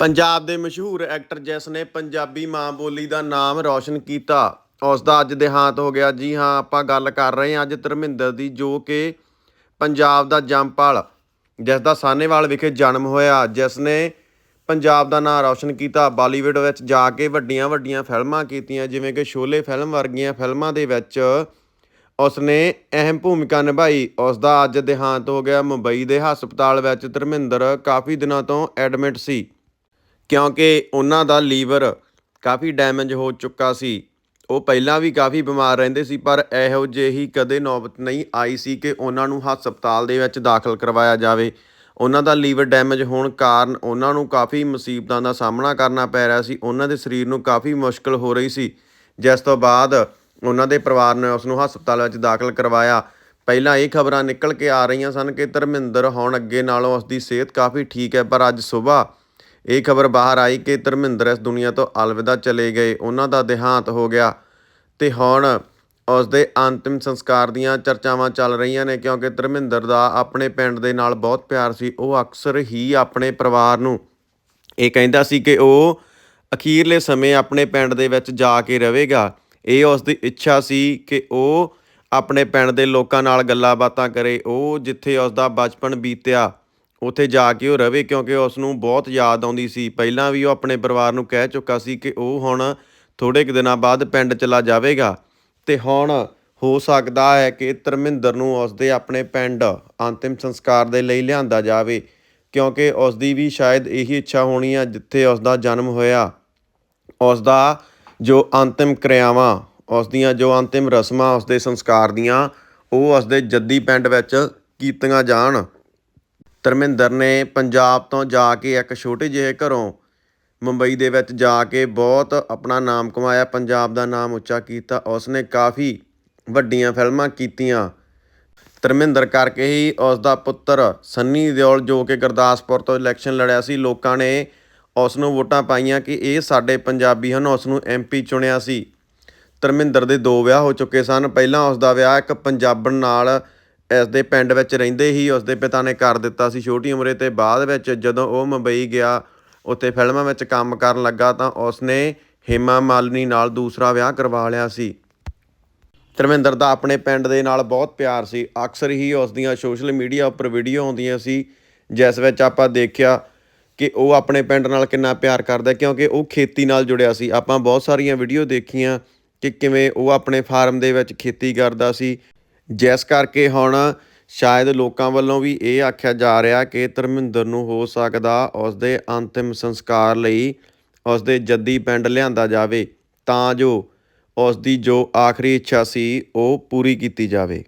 ਪੰਜਾਬ ਦੇ ਮਸ਼ਹੂਰ ਐਕਟਰ ਜਿਸ ਨੇ ਪੰਜਾਬੀ ਮਾਂ ਬੋਲੀ ਦਾ ਨਾਮ ਰੌਸ਼ਨ ਕੀਤਾ ਉਸ ਦਾ ਅੱਜ ਦੇਹਾਂਤ ਹੋ ਗਿਆ। ਜੀ ਹਾਂ, ਆਪਾਂ ਗੱਲ ਕਰ ਰਹੇ ਹਾਂ ਅੱਜ ਧਰਮਿੰਦਰ ਦੀ, ਜੋ ਕਿ ਪੰਜਾਬ ਦਾ ਜੰਮਪਲ ਜਿਸ ਦਾ ਸਾਨੇਵਾਲ ਵਿਖੇ ਜਨਮ ਹੋਇਆ। ਜਿਸ ਨੇ ਪੰਜਾਬ ਦਾ ਨਾਮ ਰੌਸ਼ਨ ਕੀਤਾ। ਬਾਲੀਵੁੱਡ ਵਿੱਚ ਜਾ ਕੇ ਵੱਡੀਆਂ ਵੱਡੀਆਂ ਫਿਲਮਾਂ ਕੀਤੀਆਂ, ਜਿਵੇਂ ਕਿ ਸ਼ੋਲੇ ਫਿਲਮ ਵਰਗੀਆਂ ਫਿਲਮਾਂ ਦੇ ਵਿੱਚ ਉਸ ਨੇ ਅਹਿਮ ਭੂਮਿਕਾ ਨਿਭਾਈ। ਉਸ ਦਾ ਅੱਜ ਦੇਹਾਂਤ ਹੋ ਗਿਆ। ਮੁੰਬਈ ਦੇ ਹਸਪਤਾਲ ਵਿੱਚ ਧਰਮਿੰਦਰ ਕਾਫੀ ਦਿਨਾਂ ਤੋਂ ਐਡਮਿਟ ਸੀ। ਕਿਉਂਕਿ ਉਹਨਾਂ ਦਾ ਲੀਵਰ ਕਾਫੀ ਡੈਮੇਜ ਹੋ ਚੁੱਕਾ ਸੀ। ਉਹ ਪਹਿਲਾਂ ਵੀ ਕਾਫੀ ਬਿਮਾਰ ਰਹਿੰਦੇ ਸੀ, ਪਰ ਇਹੋ ਜਿਹੀ ਕਦੇ ਨੌਬਤ ਨਹੀਂ ਆਈ ਸੀ ਕਿ ਉਹਨਾਂ ਨੂੰ ਹਸਪਤਾਲ ਦੇ ਵਿੱਚ ਦਾਖਲ ਕਰਵਾਇਆ ਜਾਵੇ। ਉਹਨਾਂ ਦਾ ਲੀਵਰ ਡੈਮੇਜ ਹੋਣ ਕਾਰਨ ਉਹਨਾਂ ਨੂੰ ਕਾਫੀ ਮੁਸੀਬਤਾਂ ਦਾ ਸਾਹਮਣਾ ਕਰਨਾ ਪੈ ਰਿਹਾ ਸੀ। ਉਹਨਾਂ ਦੇ ਸਰੀਰ ਨੂੰ ਕਾਫੀ ਮੁਸ਼ਕਲ ਹੋ ਰਹੀ ਸੀ। ਜਿਸ ਤੋਂ ਬਾਅਦ ਉਹਨਾਂ ਦੇ ਪਰਿਵਾਰ ਨੇ ਉਸ ਨੂੰ ਹਸਪਤਾਲ ਵਿੱਚ ਦਾਖਲ ਕਰਵਾਇਆ। ਪਹਿਲਾਂ ਇਹ ਖਬਰਾਂ ਨਿਕਲ ਕੇ ਆ ਰਹੀਆਂ ਸਨ ਕਿ ਧਰਮਿੰਦਰ ਹੁਣ ਅੱਗੇ ਨਾਲੋਂ ਉਸ ਦੀ ਸਿਹਤ ਕਾਫੀ ਠੀਕ ਹੈ, ਪਰ ਅੱਜ ਸਵੇਰ ਇਹ ਖਬਰ ਬਾਹਰ ਆਈ ਕਿ ਧਰਮਿੰਦਰ ਇਸ ਦੁਨੀਆ ਤੋਂ ਅਲਵਿਦਾ ਚਲੇ ਗਏ। ਉਹਨਾਂ ਦਾ ਦੇਹਾਂਤ ਹੋ ਗਿਆ ਤੇ ਹੁਣ ਉਸ ਦੇ ਅੰਤਿਮ ਸੰਸਕਾਰ ਦੀਆਂ ਚਰਚਾਵਾਂ ਚੱਲ ਰਹੀਆਂ ਨੇ ਕਿਉਂਕਿ ਧਰਮਿੰਦਰ ਦਾ ਆਪਣੇ ਪਿੰਡ ਦੇ ਨਾਲ ਬਹੁਤ ਪਿਆਰ ਸੀ। ਉਹ ਅਕਸਰ ਹੀ ਆਪਣੇ ਪਰਿਵਾਰ ਨੂੰ ਇਹ ਕਹਿੰਦਾ ਸੀ ਕਿ ਉਹ ਅਖੀਰਲੇ ਸਮੇਂ ਆਪਣੇ ਪਿੰਡ ਦੇ ਵਿੱਚ ਜਾ ਕੇ ਰਹੇਗਾ। ਇਹ ਉਸ ਦੀ ਇੱਛਾ ਸੀ ਕਿ ਉਹ ਆਪਣੇ ਪਿੰਡ ਦੇ ਲੋਕਾਂ ਨਾਲ ਗੱਲਾਂ ਬਾਤਾਂ ਕਰੇ। ਉਹ ਜਿੱਥੇ ਉਸ ਦਾ ਬਚਪਨ ਬੀਤਿਆ ਉੱਥੇ ਜਾ ਕੇ ਉਹ ਰਵੇ ਕਿਉਂਕਿ ਉਸ ਨੂੰ ਬਹੁਤ ਯਾਦ ਆਉਂਦੀ ਸੀ। ਪਹਿਲਾਂ ਵੀ ਉਹ ਆਪਣੇ ਪਰਿਵਾਰ ਨੂੰ ਕਹਿ ਚੁੱਕਾ ਸੀ ਕਿ ਉਹ ਹੁਣ ਥੋੜੇ ਕੁ ਦਿਨਾਂ ਬਾਅਦ ਪਿੰਡ ਚਲਾ ਜਾਵੇਗਾ ਤੇ ਹੁਣ ਹੋ ਸਕਦਾ ਹੈ ਕਿ ਧਰਮਿੰਦਰ ਨੂੰ ਉਸ ਦੇ ਆਪਣੇ ਪਿੰਡ ਅੰਤਿਮ ਸੰਸਕਾਰ ਦੇ ਲਈ ਲਿਆਂਦਾ ਜਾਵੇ ਕਿਉਂਕਿ ਉਸ ਦੀ ਵੀ ਸ਼ਾਇਦ ਇਹੀ ਇੱਛਾ ਹੋਣੀ ਆ ਜਿੱਥੇ ਉਸ ਦਾ ਜਨਮ ਹੋਇਆ। ਉਸ ਦਾ ਜੋ ਅੰਤਿਮ ਕਿਰਿਆਵਾਂ ਉਸ ਦੀਆਂ ਜੋ ਅੰਤਿਮ ਰਸਮਾਂ ਉਸ ਦੇ ਸੰਸਕਾਰ ਦੀਆਂ ਉਹ ਉਸ ਦੇ ਜੱਦੀ ਪਿੰਡ ਵਿੱਚ ਕੀਤੀਆਂ ਜਾਣ। ਧਰਮਿੰਦਰ ਨੇ ਪੰਜਾਬ ਤੋਂ ਜਾ ਕੇ ਇੱਕ ਛੋਟੇ ਜਿਹੇ ਘਰੋਂ ਮੁੰਬਈ ਦੇ ਵਿੱਚ ਜਾ ਕੇ ਬਹੁਤ ਆਪਣਾ ਨਾਮ ਕਮਾਇਆ, ਪੰਜਾਬ ਦਾ ਨਾਮ ਉੱਚਾ ਕੀਤਾ। ਉਸ ਨੇ ਕਾਫੀ ਵੱਡੀਆਂ ਫਿਲਮਾਂ ਕੀਤੀਆਂ। ਧਰਮਿੰਦਰ ਕਰਕੇ ਹੀ ਉਸ ਦਾ ਪੁੱਤਰ ਸੰਨੀ ਦਿਓਲ, ਜੋ ਕਿ ਗੁਰਦਾਸਪੁਰ ਤੋਂ ਇਲੈਕਸ਼ਨ ਲੜਿਆ ਸੀ, ਲੋਕਾਂ ਨੇ ਉਸ ਨੂੰ ਵੋਟਾਂ ਪਾਈਆਂ ਕਿ ਇਹ ਸਾਡੇ ਪੰਜਾਬੀ ਹਨ ਉਸ ਨੂੰ ਐਮਪੀ ਚੁਣਿਆ ਸੀ। ਧਰਮਿੰਦਰ ਦੇ ਦੋ ਵਿਆਹ ਹੋ ਚੁੱਕੇ ਸਨ। ਪਹਿਲਾਂ ਉਸ ਦਾ ਵਿਆਹ ਇੱਕ ਪੰਜਾਬਣ ਨਾਲ ਇਸ ਦੇ ਪਿੰਡ ਵਿੱਚ ਰਹਿੰਦੇ ਹੀ ਉਸ ਦੇ ਪਿਤਾ ਨੇ ਕਰ ਦਿੱਤਾ ਸੀ। ਛੋਟੀ ਉਮਰੇ ਤੇ ਬਾਅਦ ਵਿੱਚ ਜਦੋਂ ਉਹ ਮੁੰਬਈ ਗਿਆ, ਉੱਥੇ ਫਿਲਮਾਂ ਵਿੱਚ ਕੰਮ ਕਰਨ ਲੱਗਾ ਤਾਂ ਉਸ ਨੇ ਹੇਮਾ ਮਾਲਿਨੀ ਨਾਲ ਦੂਸਰਾ ਵਿਆਹ ਕਰਵਾ ਲਿਆ ਸੀ। ਧਰਮਿੰਦਰ ਦਾ ਆਪਣੇ ਪਿੰਡ ਦੇ ਨਾਲ ਬਹੁਤ ਪਿਆਰ ਸੀ। ਅਕਸਰ ਹੀ ਉਸ ਦੀਆਂ ਸੋਸ਼ਲ ਮੀਡੀਆ ਉੱਪਰ ਵੀਡੀਓ ਆਉਂਦੀਆਂ ਸੀ, ਜਿਸ ਵਿੱਚ ਆਪਾਂ ਦੇਖਿਆ ਕਿ ਉਹ ਆਪਣੇ ਪਿੰਡ ਨਾਲ ਕਿੰਨਾ ਪਿਆਰ ਕਰਦਾ, ਕਿਉਂਕਿ ਉਹ ਖੇਤੀ ਨਾਲ ਜੁੜਿਆ ਸੀ। ਆਪਾਂ ਬਹੁਤ ਸਾਰੀਆਂ ਵੀਡੀਓ ਦੇਖੀਆਂ ਕਿ ਕਿਵੇਂ ਉਹ ਆਪਣੇ ਫਾਰਮ ਦੇ ਵਿੱਚ ਖੇਤੀ ਕਰਦਾ ਸੀ। ਜਿਸ ਕਰਕੇ ਹੁਣ ਸ਼ਾਇਦ ਲੋਕਾਂ ਵੱਲੋਂ ਵੀ ਇਹ ਆਖਿਆ ਜਾ ਰਿਹਾ ਕਿ ਧਰਮਿੰਦਰ ਨੂੰ ਹੋ ਸਕਦਾ ਉਸ ਦੇ ਅੰਤਿਮ ਸੰਸਕਾਰ ਲਈ ਉਸ ਦੇ ਜੱਦੀ ਪਿੰਡ ਲਿਆਂਦਾ ਜਾਵੇ, ਤਾਂ ਜੋ ਉਸ ਦੀ ਜੋ ਆਖਰੀ ਇੱਛਾ ਸੀ ਉਹ ਪੂਰੀ ਕੀਤੀ ਜਾਵੇ।